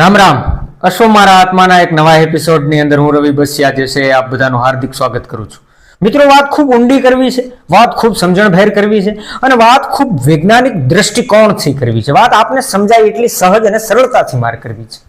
રામ રામ. અશ્વ મારા આત્માના એક નવા એપિસોડની અંદર હું રવિ બસિયા જે છે આપ બધાનું હાર્દિક સ્વાગત કરું છું. મિત્રો, વાત ખૂબ ઊંડી કરવી છે. વાત ખૂબ સમજણભેર કરવી છે અને વાત ખૂબ વૈજ્ઞાનિક દ્રષ્ટિકોણથી કરવી છે. વાત આપને સમજાય એટલી સહજ અને સરળતાથી મારે કરવી છે.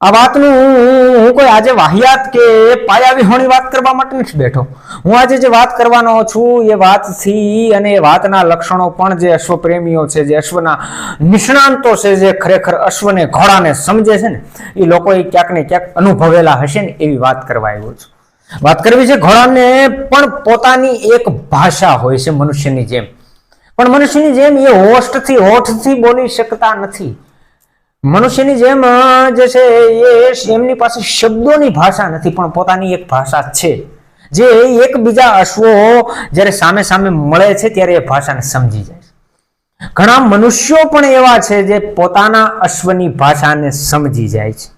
આ વાતનું હું કોઈ આજે વાહિયાત કે પાયા વિહોણી વાત કરવા માટે નથી બેઠો? હું આજે જે વાત કરવાનો છું, એ વાતથી અને એ વાતના લક્ષણો પણ જે અશ્વપ્રેમીઓ છે, જે અશ્વના નિષ્ણાંતો છે, જે ખરેખર અશ્વને ઘોડાને સમજે છે ને, એ લોકોએ ક્યાંક ને ક્યાંક અનુભવેલા હશે ને એવી વાત કરવા આવ્યો છું. વાત કરવી છે, ઘોડાને પણ પોતાની એક ભાષા હોય છે મનુષ્યની જેમ. પણ મનુષ્યની જેમ એ હોસ્ટથી હોઠથી બોલી શકતા નથી. મનુષ્યની જેમ જે છે એ એમની પાસે શબ્દોની ભાષા નથી, પણ પોતાની એક ભાષા છે. જે એકબીજા અશ્વો જ્યારે સામે સામે મળે છે ત્યારે એ ભાષાને સમજી જાય છે. ઘણા મનુષ્યો પણ એવા છે જે પોતાના અશ્વની ભાષાને સમજી જાય છે.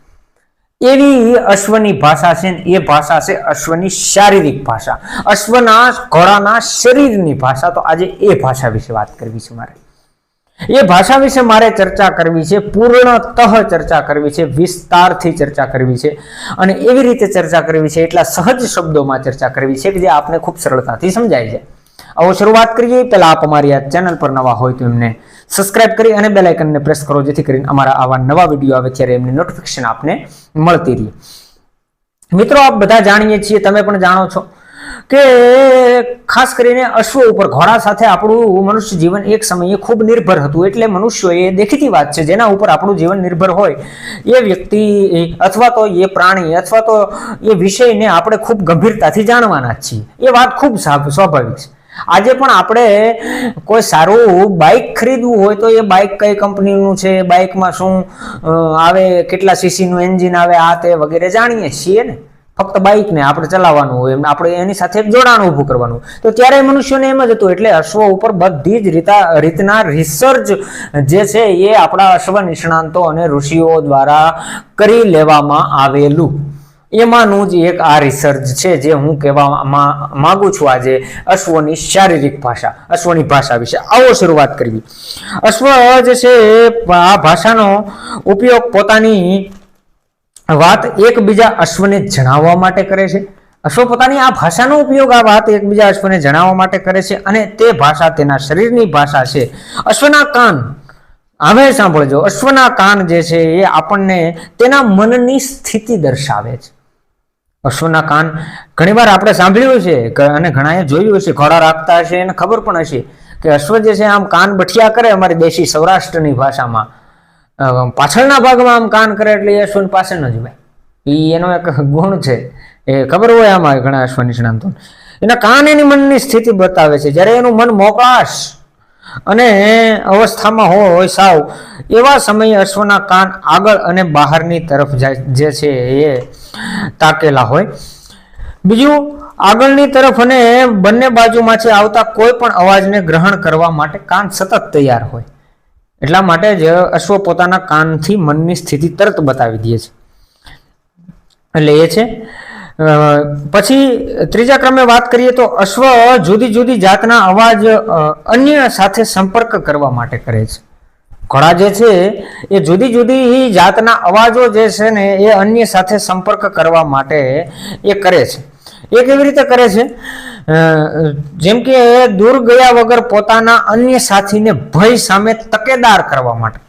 એવી અશ્વની ભાષા છે એ ભાષા છે અશ્વની શારીરિક ભાષા. અશ્વના ઘોડાના શરીરની ભાષા. તો આજે એ ભાષા વિશે વાત કરવી છે મારે. એ ભાષા વિશે મારે ચર્ચા કરવી છે, પૂર્ણતઃ ચર્ચા કરવી છે, વિસ્તારથી ચર્ચા કરવી છે. અને એવી રીતે ચર્ચા કરવી છે, એટલા સહજ શબ્દોમાં ચર્ચા કરવી છે કે જે આપને ખૂબ સરળતાથી સમજાય છે. આવો શરૂઆત કરીએ, પહેલા આપ અમારી આ ચેનલ પર નવા હોય તો એમને સબસ્ક્રાઇબ કરી અને બેલ પ્રેસ કરો, જેથી કરીને અમારા આવા નવા વીડિયો આવે ત્યારે એમની નોટિફિકેશન આપને મળતી રહે. મિત્રો, આપ બધા જાણીએ છીએ, તમે પણ જાણો છો કે ખાસ કરીને અશ્વ ઉપર ઘોડા સાથે આપણું મનુષ્ય જીવન એક સમયે ખૂબ નિર્ભર હતું. એટલે મનુષ્યો એ દેખીતી વાત છે, જેના ઉપર આપણું જીવન નિર્ભર હોય. એ વ્યક્તિ અથવા તો એ પ્રાણી અથવા તો એ વિષયને આપણે ખૂબ ગંભીરતાથી જાણવાના જ છીએ. એ વાત ખૂબ સ્વા- સ્વાભાવિક છે. આજે પણ આપણે કોઈ સારું બાઇક ખરીદવું હોય તો એ બાઇક કઈ કંપનીનું છે બાઇકમાં શું આવે, કેટલા સીસીનું એન્જિન આવે, આ તે વગેરે જાણીએ છીએ ને. ફક્ત બાઇકને આપણે ચલાવવાનું હોય એમને આપણે એની સાથે જોડાણ ઊભું કરવાનું. તો ત્યારે મનુષ્યોને એમ જ હતું એટલે અશ્વ ઉપર બધી જ રીતા, રીતના રિસર્ચ જે છે એ આપણા અશ્વ નિષ્ણાંતો અને ઋષિઓ દ્વારા કરી લેવામાં આવેલું. એમાંનું જ એક આ રિસર્ચ છે જે હું કહેવા માગું છું આજે અશ્વની શારીરિક ભાષા, અશ્વની ભાષા વિશે. આવો શરૂઆત કરવી. અશ્વ જે છે આ ભાષાનો ઉપયોગ પોતાની વાત એકબીજા અશ્વને જણાવવા માટે કરે છે. અશ્વ પોતાની આ ભાષાનો ઉપયોગ આ વાત એકબીજા અશ્વને જણાવવા માટે કરે છે અને તે ભાષા તેના શરીરની ભાષા છે. અશ્વના કાન હવે સાંભળજો. અશ્વના કાન જે છે એ આપણને તેના મનની સ્થિતિ દર્શાવે છે. અશ્વના કાન ઘણીવાર આપણે સાંભળ્યું છે અને ઘણાએ જોયું હશે ઘોડા રાખતા હશે, એને ખબર પણ હશે કે અશ્વ જે છે આમ કાન બઠિયા કરે અમારી દેશી સૌરાષ્ટ્રની ભાષામાં. પાછળના ભાગમાં આમ કાન કરે એટલે એ અશ્વની પાસે ન જવાય. એ એનો એક ગુણ છે, એ ખબર હોય આમાં ઘણા અશ્વ નિષ્ણાંતો એના કાન એની મનની સ્થિતિ બતાવે છે. જ્યારે એનું મન મોકળાશ અને અવસ્થામાં હોય સાવ, એવા સમયે અશ્વના કાન આગળ અને બહારની તરફ જે છે એ તાકેલા હોય. બીજું, આગળની તરફ અને બંને બાજુમાંથી આવતા કોઈ પણ અવાજને ગ્રહણ કરવા માટે કાન સતત તૈયાર હોય. એટલા માટે જ અશ્વ પોતાના કાનથી મનની સ્થિતિ તરત બતાવી દે છે. એટલે એ છે. પછી ત્રીજા ક્રમે વાત કરીએ તો અશ્વ જુદી જુદી જાતના અવાજ અન્ય સાથે સંપર્ક કરવા માટે કરે છે. ઘોડા જે છે એ જુદી જુદી જાતના અવાજો જે છે ને એ અન્ય સાથે સંપર્ક કરવા માટે એ કરે છે. એ કેવી રીતે કરે છે? જેમ કે દૂર ગયા વગર પોતાના અન્ય સાથીને ભય સામે તકેદાર કરવા માટે.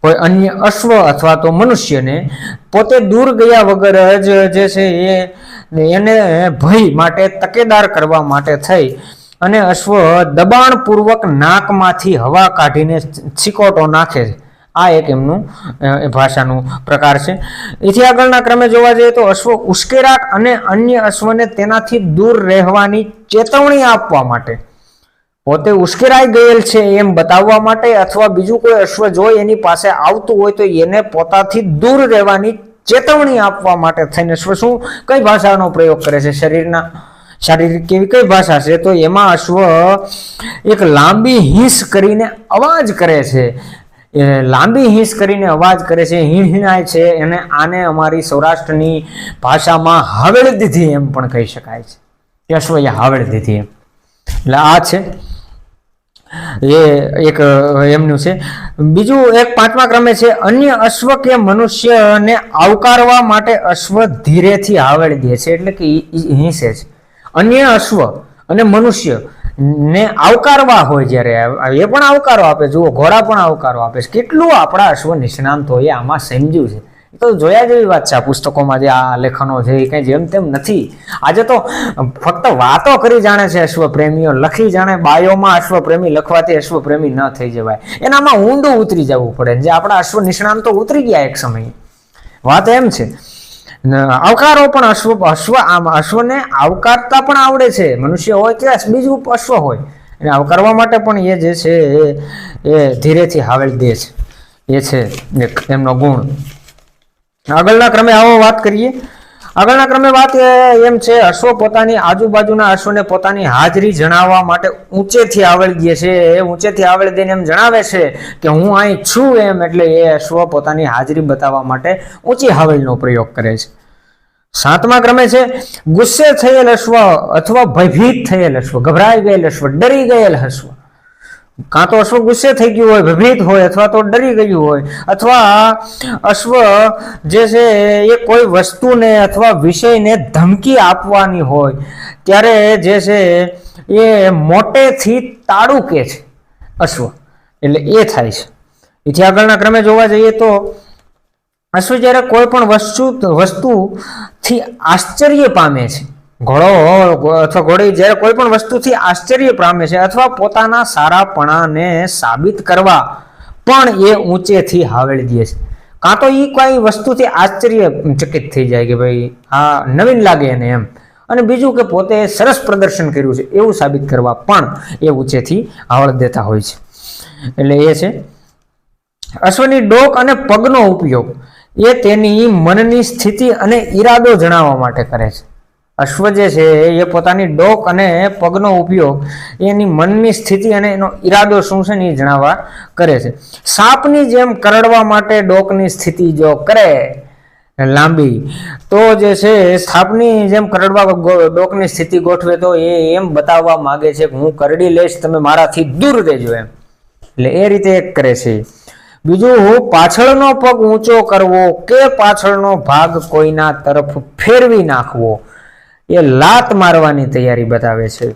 કોઈ અન્ય અશ્વ અથવા તો મનુષ્યને પોતે દૂર ગયા વગર જ જે છે એ એને ભય માટે તકેદાર કરવા માટે થઈ અને અશ્વ દબાણપૂર્વક નાકમાંથી હવા કાઢીને છીકોટો નાખે છે. આ એક એમનું ભાષાનું પ્રકાર છે. એથી આગળના ક્રમે જોવા જઈએ તો અશ્વ ઉશ્કેરાટ અને અન્ય અશ્વને તેનાથી દૂર રહેવાની ચેતવણી આપવા માટે. પોતે ઉશ્કેરાઈ ગયેલ છે એમ બતાવવા માટે અથવા બીજું કોઈ અશ્વ જોઈ એની પાસે આવતું હોય તો એને પોતાથી દૂર રહેવાની ચેતવણી આપવા માટે થઈને અશ્વ શું? કઈ ભાષાનો પ્રયોગ કરે છે? શરીરના, શારીરિક કેવી, કઈ ભાષા છે? તો એમાં અશ્વ એક લાંબી હિંસ કરીને અવાજ કરે છે. લાંબી હિંસ કરીને અવાજ કરે છે હિણહિણાય છે અને આને અમારી સૌરાષ્ટ્રની ભાષામાં હાવેળ દીધી એમ પણ કહી શકાય છે. અશ્વએ હાવેળ દીધી એમ. એટલે આ છે. એ એક, એમનું છે. બીજું એક પાંચમા ક્રમે છે, અન્ય અશ્વ કે મનુષ્યને આવકારવા માટે અશ્વ ધીરેથી હાવડી દે છે, એટલે કે હિંસે છે. અન્ય અશ્વ અને મનુષ્ય ને આવકારવા હોય જ્યારે એ પણ આવકારો આપે, જુઓ, ઘોડા પણ આવકારો આપે છે. કેટલું આપણા અશ્વ નિષ્ણાંતોએ આમાં સમજ્યું છે. તો જોયા જેવી વાત છે આ પુસ્તકોમાં જે આ લેખનો છે, એ કઈ જેમ તેમ નથી. આજે તો ફક્ત વાતો કરી જાણે છે અશ્વ પ્રેમીઓ, લખી જાણે બાયોમાં અશ્વ પ્રેમી, લખવાથી અશ્વ પ્રેમી ન થઈ જવાય. એનામાં ઊંડું ઉતરી જવું પડે જે આપણા અશ્વ નિષ્ણાંતો ઉતરી ગયા એક સમયે. વાત એમ છે આવકારો પણ અશ્વ અશ્વ આમ, અશ્વને આવકારતા પણ આવડે છે. મનુષ્ય હોય કે બીજું અશ્વ હોય. એને આવકારવા માટે પણ એ જે છે એ એ ધીરેથી હાવેલ દે છે. એ છે એક એમનો ગુણ. આગળના ક્રમે આવો વાત કરીએ. આગળના ક્રમે વાત એમ છે, અશ્વ પોતાની આજુબાજુના અશ્વને પોતાની હાજરી જણાવવા માટે ઊંચેથી આવડી ગયે છે. એ ઊંચેથી આવડી દઈને એમ જણાવે છે કે હું અહીં છું એમ, એટલે એ અશ્વ પોતાની હાજરી બતાવવા માટે ઊંચી હાવલનો પ્રયોગ કરે છે. સાતમા ક્રમે છે, ગુસ્સે થયેલ અશ્વ અથવા ભયભીત થયેલ અશ્વ, ગભરાઈ ગયેલ અશ્વ, ડરી ગયેલ અશ્વ. કાં તો અશ્વ ગુસ્સે થઈ ગયું હોય, ભયભીત હોય, અથવા તો ડરી ગયું હોય, અથવા અશ્વ જે છે એ કોઈ વસ્તુને અથવા વિષયને ધમકી આપવાની હોય, ત્યારે જે છે એ મોટેથી તાળું કે છે અશ્વ. એટલે એ થાય છે. એથી આગળના ક્રમે જોવા જઈએ તો અશ્વ જ્યારે કોઈ પણ વસ્તુ, વસ્તુથી આશ્ચર્ય પામે છે ઘોડો, અથવા ઘોડી જ્યારે કોઈ પણ વસ્તુથી આશ્ચર્ય પામે છે અથવા પોતાના સારાપણાને સાબિત કરવા પણ એ ઊંચેથી હાવેળી દે છે. કાં તો એ કોઈ વસ્તુથી આશ્ચર્યચકિત થઈ જાય કે ભાઈ આ નવીન લાગે એને એમ. અને બીજું કે પોતે સરસ પ્રદર્શન કર્યું છે એવું સાબિત કરવા પણ એ ઊંચેથી આવડ દેતા હોય છે. એટલે એ છે. અશ્વની ડોક અને પગનો ઉપયોગ એ તેની મનની સ્થિતિ અને ઈરાદો જણાવવા માટે કરે છે. અશ્વ જે છે, એ પોતાની ડોક અને પગનો ઉપયોગ એની મનની સ્થિતિ અને એનો ઈરાદો શું છે એ જણાવવા કરે છે. સાપની જેમ કરડવા માટે ડોકની સ્થિતિ જો કરે, લાંબી, તો જે છે, સાપની જેમ કરડવા ડોકની સ્થિતિ ગોઠવે તો એ એમ બતાવવા માગે છે કે હું કરડી લઈશ, તમે મારાથી દૂર રહેજો એમ. એટલે એ રીતે એક કરે છે. બીજું, હું પાછળનો પગ ઊંચો કરવો કે પાછળનો ભાગ કોઈના તરફ ફેરવી નાખવો? એ લાત મારવાની તૈયારી બતાવે છે.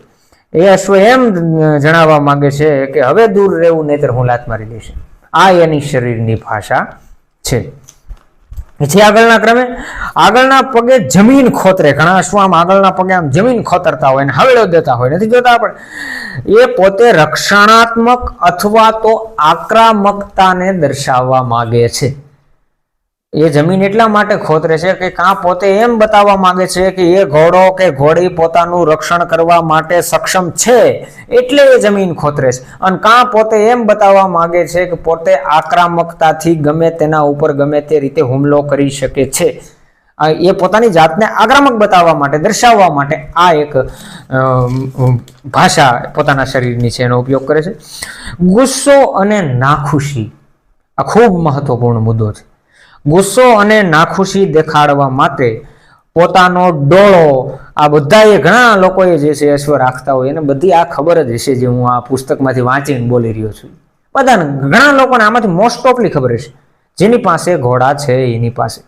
એ અશ્વ એમ જણાવવા માંગે છે કે હવે દૂર રહેવું નહીતર હું લાત મારી દઈશ. આ એની શરીરની ભાષા છે. પછી આગળના ક્રમે? આગળના પગે જમીન ખોતરે. ઘણા અશ્વ આમ આગળના પગે આમ જમીન ખોતરતા હોય ને હવેડો દેતા હોય. નથી જોતા આપણે? એ પોતે રક્ષણાત્મક અથવા તો આક્રમકતાને દર્શાવવા માંગે છે. એ જમીન એટલા માટે ખોતરે છે કે કાં પોતે એમ બતાવવા માંગે છે કે એ ઘોડો કે ઘોડી પોતાનું રક્ષણ કરવા માટે સક્ષમ છે, એટલે એ જમીન ખોતરે છે. અને કાં પોતે એમ બતાવવા માંગે છે કે પોતે આક્રમકતાથી ગમે તેના ઉપર ગમે તે રીતે હુમલો કરી શકે છે. એ પોતાની જાતને આક્રમક બતાવવા માટે, દર્શાવવા માટે આ એક ભાષા પોતાના શરીરની છે, એનો ઉપયોગ કરે છે. ગુસ્સો અને નાખુશી આ ખૂબ મહત્વપૂર્ણ મુદ્દો છે. ગુસ્સો અને નાખુશી દેખાડવા માટે પોતાનો ડોળો આ બધાએ ઘણા લોકોએ જે છે અશ્વ રાખતા હોય એને બધી આ ખબર જ હશે જે હું આ પુસ્તકમાંથી વાંચીને બોલી રહ્યો છું. બધાને ઘણા લોકોને આમાંથી મોસ્ટ ઓફલી ખબર હશે. જેની પાસે ઘોડા છે, એની પાસે.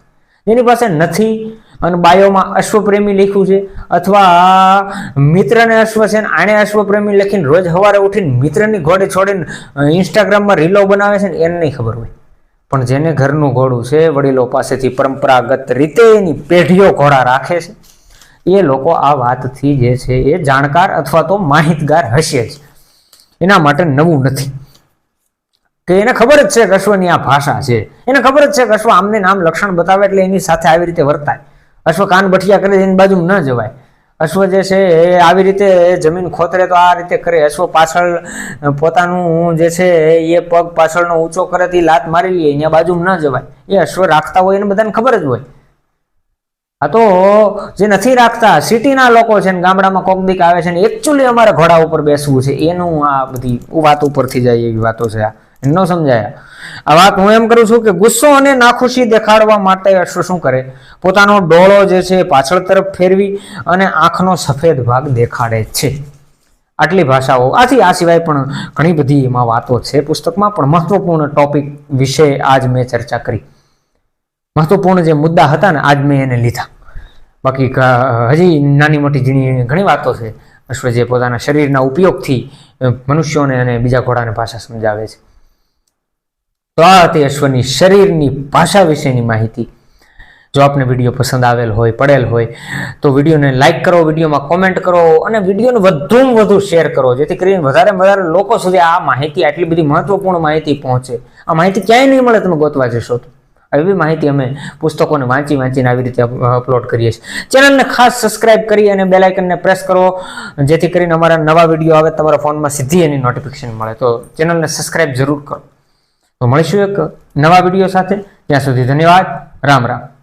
જેની પાસે નથી અને બાયોમાં અશ્વપ્રેમી લખ્યું છે અથવા મિત્રને અશ્વ છે ને આણે અશ્વપ્રેમી લખીને રોજ સવારે ઉઠીને મિત્રની ઘોડે છોડીને ઇન્સ્ટાગ્રામમાં રીલો બનાવે છે ને એને નહીં ખબર હોય. પણ જેને ઘરનું ઘોડું છે, વડીલો પાસેથી પરંપરાગત રીતે એની પેઢીઓ ઘોડા રાખે છે. એ લોકો આ વાતથી જે છે એ જાણકાર અથવા તો માહિતગાર હશે જ. એના માટે નવું નથી. કે એને ખબર જ છે કે અશ્વની આ ભાષા છે. એને ખબર જ છે કે અશ્વ આમને નામ લક્ષણ બતાવે એટલે એની સાથે આવી રીતે વર્તાય. અશ્વ કાન બઠિયા કરે એની બાજુ ન જવાય. અશ્વ જે છે, એ આવી રીતે જમીન ખોતરે તો આ રીતે કરે. અશ્વ પાછળ પોતાનું જે છે, એ પગ પાછળનો ઊંચો કરે તે લાત મારી લે, અહીંયા બાજુ ન જવાય. એ અશ્વ રાખતા હોય એને બધાને ખબર જ હોય. આ તો જે નથી રાખતા, સિટીના લોકો છે ને, ગામડામાં કોક દીક આવે છે ને એકચ્યુઅલી અમારે ઘોડા ઉપર બેસવું છે. એનું આ બધી વાત ઉપરથી જાય એવી વાતો છે આ. ન સમજાયા. આ વાત હું એમ કરું છું કે ગુસ્સો અને નાખુશી દેખાડવા માટે અશ્વ શું કરે? પોતાનો ડોળો જે છે પાછળ તરફ ફેરવી અને આંખનો સફેદ ભાગ દેખાડે છે. આટલી ભાષાઓ. આથી આ સિવાય પણ ઘણી બધી એમાં વાતો છે. પુસ્તકમાં પણ મહત્વપૂર્ણ ટોપિક વિશે આજ મેં ચર્ચા કરી. મહત્વપૂર્ણ જે મુદ્દા હતા ને, આજ મેં એને લીધા. બાકી હજી નાની મોટી ઝીણી ઘણી વાતો છે. અશ્વ જે પોતાના શરીરના ઉપયોગથી મનુષ્યોને અને બીજા ઘોડાને ભાષા સમજાવે છે. તો આ હતી અશ્વની શરીરની ભાષા વિશેની માહિતી. જો આપને વીડિયો પસંદ આવેલ હોય, પડેલ હોય, તો વિડીયોને લાઇક કરો, વિડીયોમાં કોમેન્ટ કરો અને વિડીયોને વધુમાં વધુ શેર કરો, જેથી કરીને વધારે વધારે લોકો સુધી આ માહિતી, આટલી બધી મહત્વપૂર્ણ માહિતી પહોંચે. આ માહિતી ક્યાંય નહીં મળે, તમે ગોતવા જશો તો. એવી માહિતી અમે પુસ્તકોને વાંચી વાંચીને આવી રીતે અપલોડ કરીએ છીએ. ચેનલને ખાસ સબસ્ક્રાઇબ કરી અને બેલ આઇકનને પ્રેસ કરો, જેથી કરીને અમારા નવા વીડિયો આવે, તમારા ફોનમાં સીધી એની નોટિફિકેશન મળે. તો ચેનલને સબસ્ક્રાઇબ જરૂર કરો. તો મળીશું એક નવા વીડિયો સાથે. ત્યાં સુધી ધન્યવાદ. રામ રામ.